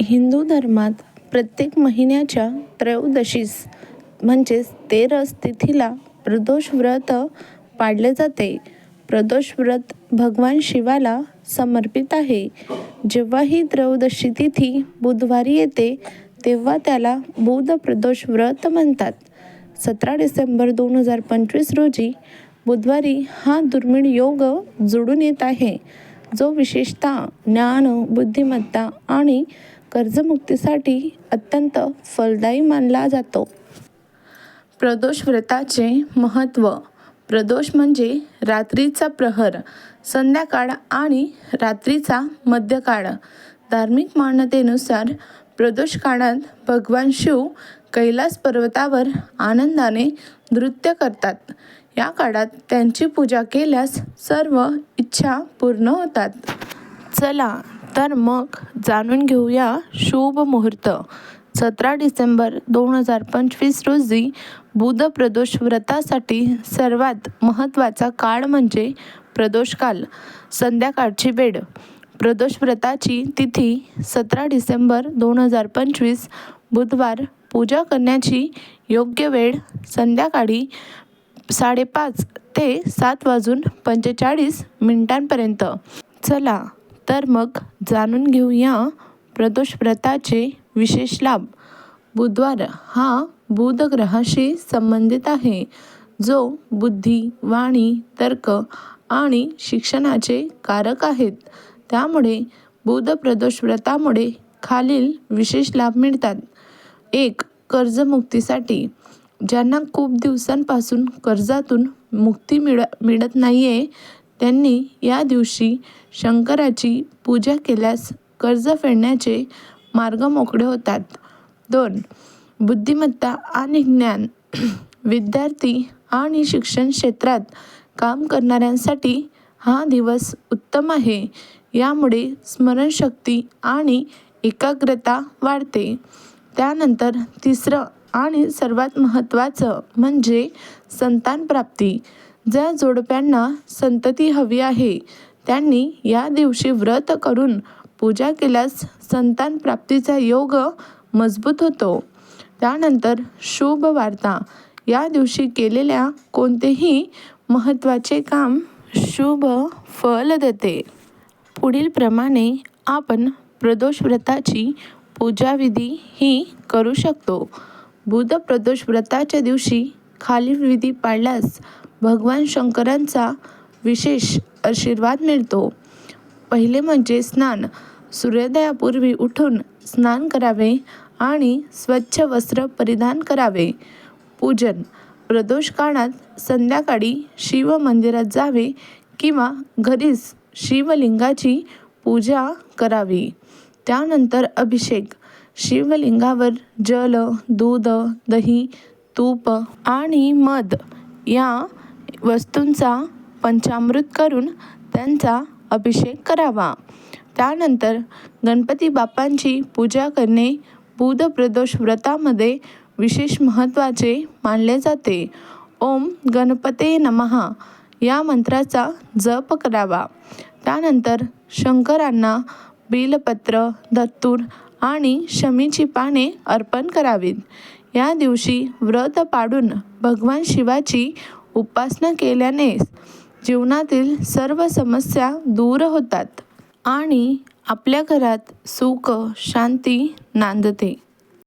हिंदू धर्मात प्रत्येक महिन्याच्या त्रयोदशीस म्हणजेच तेरस तिथीला प्रदोष व्रत पाळले जाते. प्रदोष व्रत भगवान शिवाला समर्पित आहे. जेव्हा ही त्रयोदशी तिथी बुधवारी येते तेव्हा त्याला बुध प्रदोष व्रत म्हणतात. सतरा डिसेंबर दोन हजार पंचवीस रोजी बुधवारी हा दुर्मिळ योग जुळून येत आहे जो विशेषतः ज्ञान बुद्धिमत्ता आणि कर्जमुक्तीसाठी अत्यंत फलदायी मानला जातो. प्रदोष व्रताचे महत्त्व प्रदोष म्हणजे रात्रीचा प्रहर संध्याकाळ आणि रात्रीचा मध्यकाळ. धार्मिक मान्यतेनुसार प्रदोष काळात भगवान शिव कैलास पर्वतावर आनंदाने नृत्य करतात. या काळात त्यांची पूजा केल्यास सर्व इच्छा पूर्ण होतात. चला तर मग जाणून घेऊया शुभ मुहूर्त. सतरा डिसेंबर दोन हजार पंचवीस रोजी बुध प्रदोष व्रतासाठी सर्वात महत्त्वाचा काळ म्हणजे प्रदोषकाल संध्याकाळची वेळ. प्रदोष व्रताची तिथी सतरा डिसेंबर दोन हजार पंचवीस बुधवार पूजा करण्याची योग्य वेळ संध्याकाळी साडेपाच ते सात वाजून पंचेचाळीस मिनिटांपर्यंत. चला तर मग जाणून घेऊया प्रदोष व्रताचे विशेष लाभ. बुधवार हा बुध ग्रहाशी संबंधित आहे जो बुद्धी वाणी तर्क आणि शिक्षणाचे कारक आहेत. त्यामुळे बुध प्रदोष व्रतामुळे खालील विशेष लाभ मिळतात. एक कर्जमुक्तीसाठी. ज्यांना खूप दिवसांपासून कर्जातून मुक्ती मिळ मिळत नाही आहे त्यांनी या दिवशी शंकराची पूजा केल्यास कर्ज फेडण्याचे मार्ग मोकळे होतात. दोन बुद्धिमत्ता आणि ज्ञान. विद्यार्थी आणि शिक्षण क्षेत्रात काम करणाऱ्यांसाठी हा दिवस उत्तम आहे. यामुळे स्मरणशक्ती आणि एकाग्रता वाढते. त्यानंतर तिसरं आणि सर्वात महत्त्वाचं म्हणजे संतानप्राप्ती ज्या जोडप्यांना संतती हवी आहे त्यांनी या दिवशी व्रत करून पूजा केल्यास संतान प्राप्तीचा योग मजबूत होतो. त्यानंतर शुभ वार्ता. या दिवशी केलेल्या कोणतेही महत्त्वाचे काम शुभ फल देते. पुढीलप्रमाणे आपण प्रदोष व्रताची पूजाविधी ही करू शकतो. बुध प्रदोष व्रताच्या दिवशी खालील विधी पाळल्यास भगवान शंकरांचा विशेष आशीर्वाद मिळतो. पहिले म्हणजे स्नान. सूर्योदयापूर्वी उठून स्नान करावे आणि स्वच्छ वस्त्र परिधान करावे. पूजन. प्रदोष काळात संध्याकाळी शिव मंदिरात जावे किंवा घरीच शिवलिंगाची पूजा करावी. त्यानंतर अभिषेक. शिवलिंगावर जल दूध दही तूप आणि मध या वस्तूंचा पंचामृत करून त्यांचा अभिषेक करावा. त्यानंतर गणपती बाप्पांची पूजा करणे बुध प्रदोष व्रतामध्ये विशेष महत्त्वाचे मानले जाते. ओम गणपते नमहा या मंत्राचा जप करावा. त्यानंतर शंकरांना बिलपत्र दत्तूर आणि शमीची पाने अर्पण करावीत. या दिवशी व्रत पाडून भगवान शिवाची उपासना केल्यानेच जीवनातील सर्व समस्या दूर होतात आणि आपल्या घरात सुख शांती नांदते.